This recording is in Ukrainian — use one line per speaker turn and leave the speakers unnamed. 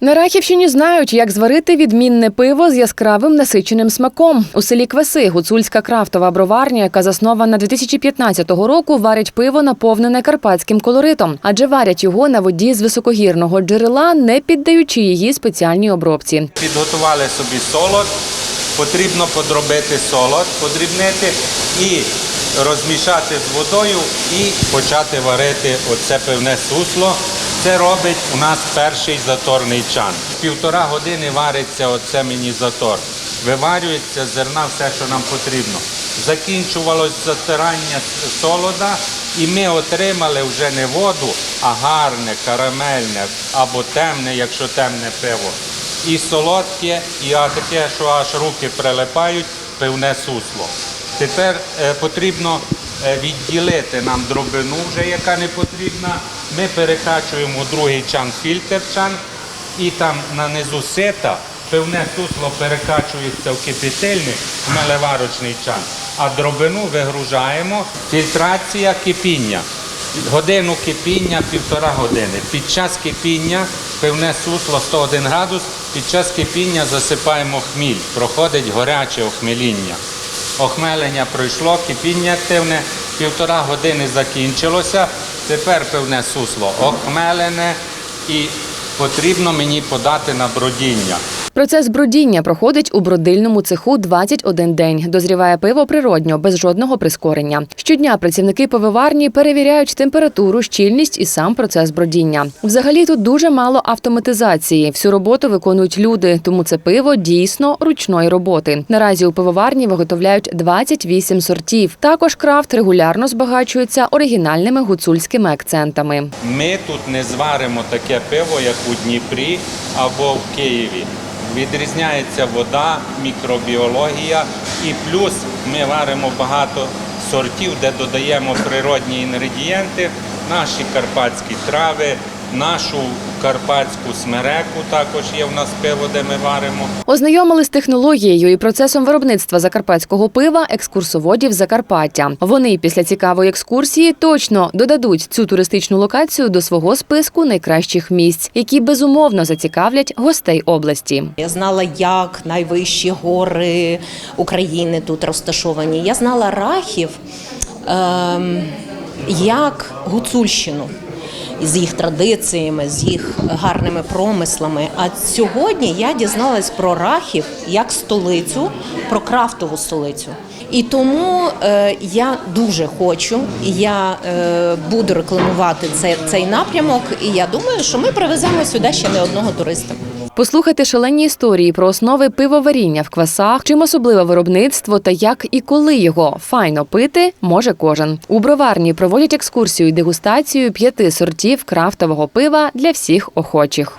На Рахівщині знають, як зварити відмінне пиво з яскравим насиченим смаком. У селі Кваси гуцульська крафтова броварня, яка заснована 2015 року, варить пиво, наповнене карпатським колоритом, адже варять його на воді з високогірного джерела, не піддаючи її спеціальній обробці.
Підготували собі солод, потрібно подробити солод, подрібнити і розмішати з водою і почати варити оце пивне сусло. Це робить у нас перший заторний чан. Півтора години вариться оце мені затор. Виварюється зерна все, що нам потрібно. Закінчувалось затирання солода, і ми отримали вже не воду, а гарне, карамельне або темне, якщо темне пиво. І солодке, і таке, що аж руки прилипають, пивне сусло. Тепер е, потрібно відділити нам дробину, вже яка не потрібна. Ми перекачуємо другий чан фільтр чан, і там на низу сита пивне сусло перекачується в кипітильник, в мелеварочний чан, а дробину вигружаємо. Фільтрація кипіння. Годину кипіння, півтора години. Під час кипіння пивне сусло 101 градус, під час кипіння засипаємо хміль, проходить горяче охмеління. Охмелення пройшло, кипіння активне, півтора години закінчилося. Тепер певне сусло охмелене і потрібно мені подати на бродіння.
Процес бродіння проходить у бродильному цеху 21 день. Дозріває пиво природньо, без жодного прискорення. Щодня працівники пивоварні перевіряють температуру, щільність і сам процес бродіння. Взагалі тут дуже мало автоматизації. Всю роботу виконують люди, тому це пиво дійсно ручної роботи. Наразі у пивоварні виготовляють 28 сортів. Також крафт регулярно збагачується оригінальними гуцульськими акцентами.
Ми тут не зваримо таке пиво, як у Дніпрі або в Києві. Відрізняється вода, мікробіологія і плюс ми варимо багато сортів, де додаємо природні інгредієнти, наші карпатські трави, нашу карпатську смереку також є в нас пиво, де ми варимо.
Ознайомили з технологією і процесом виробництва закарпатського пива екскурсоводів Закарпаття. Вони після цікавої екскурсії точно додадуть цю туристичну локацію до свого списку найкращих місць, які безумовно зацікавлять гостей області.
Я знала, як найвищі гори України тут розташовані. Я знала Рахів ем, як Гуцульщину. З їх традиціями, з їх гарними промислами. А сьогодні я дізналась про Рахів як столицю, про крафтову столицю. І тому е, я дуже хочу, я е, буду рекламувати цей, цей напрямок. І я думаю, що ми привеземо сюди ще не одного туриста.
Послухайте шалені історії про основи пивоваріння в квасах, чим особливе виробництво та як і коли його файно пити може кожен. У броварні проводять екскурсію і дегустацію п'яти сортів крафтового пива для всіх охочих.